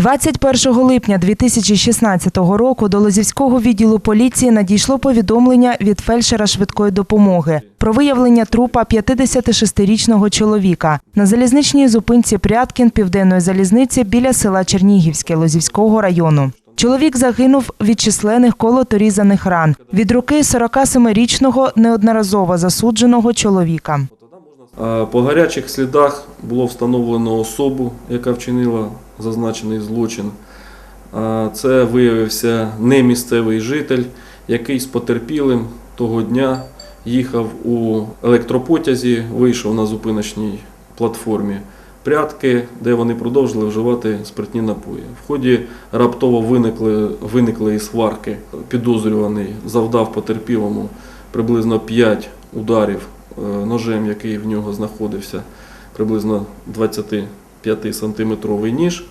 21 липня 2016 року до Лозівського відділу поліції надійшло повідомлення від фельдшера швидкої допомоги про виявлення трупа 56-річного чоловіка на залізничній зупинці Пряткін Південної залізниці біля села Чернігівське Лозівського району. Чоловік загинув від численних колоторізаних ран від руки 47-річного неодноразово засудженого чоловіка. По гарячих слідах було встановлено особу, яка вчинила зазначений злочин. Це виявився не місцевий житель, який з потерпілим того дня їхав у електропотязі, вийшов на зупиночній платформі прятки, де вони продовжили вживати спиртні напої. В ході раптово виникли, виникли сварки. Підозрюваний завдав потерпілому приблизно 5 ударів е, ножем, який в нього знаходився, приблизно 25-сантиметровий ніж.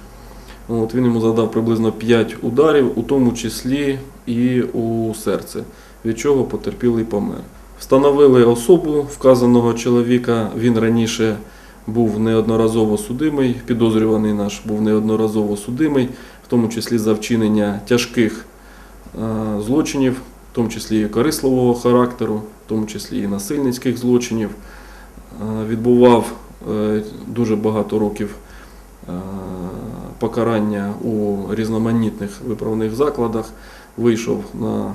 От, він йому задав приблизно 5 ударів, у тому числі і у серце, від чого потерпілий помер. Встановили особу вказаного чоловіка. Він раніше був неодноразово судимий, підозрюваний наш був неодноразово судимий, в тому числі за вчинення тяжких е, злочинів, в тому числі і корисливого характеру, в тому числі і насильницьких злочинів. Е, Відбував дуже багато років е, покарання у різноманітних виправних закладах, вийшов на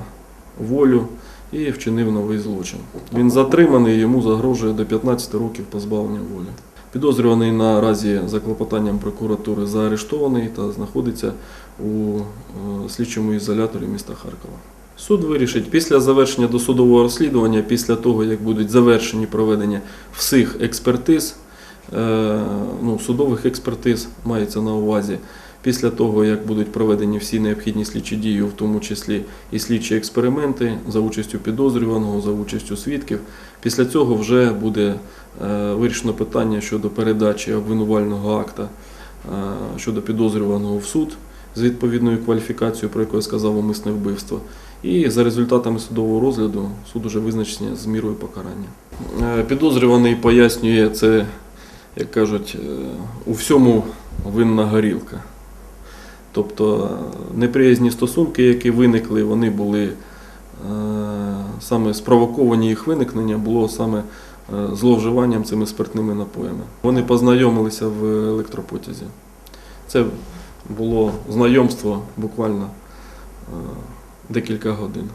волю і вчинив новий злочин. Він затриманий, йому загрожує до 15 років позбавлення волі. Підозрюваний наразі за клопотанням прокуратури заарештований та знаходиться у е, слідчому ізоляторі міста Харкова. Суд вирішить після завершення досудового розслідування, після того як будуть завершені проведення всіх експертиз, е, ну, судових експертиз мається на увазі. Після того, як будуть проведені всі необхідні слідчі дії, в тому числі і слідчі експерименти за участю підозрюваного, за участю свідків, після цього вже буде е, вирішено питання щодо передачі обвинувального акта е, щодо підозрюваного в суд з відповідною кваліфікацією, про яку я сказав, умисне вбивство. І за результатами судового розгляду суд уже визначення з мірою покарання. Е, Підозрюваний пояснює це, як кажуть, е, у всьому винна горілка. Тобто е, неприязні стосунки, які виникли, вони були е, саме спровоковані їх виникнення, було саме зловживанням цими спиртними напоями. Вони познайомилися в електропотязі. Це було знайомство буквально декілька годин.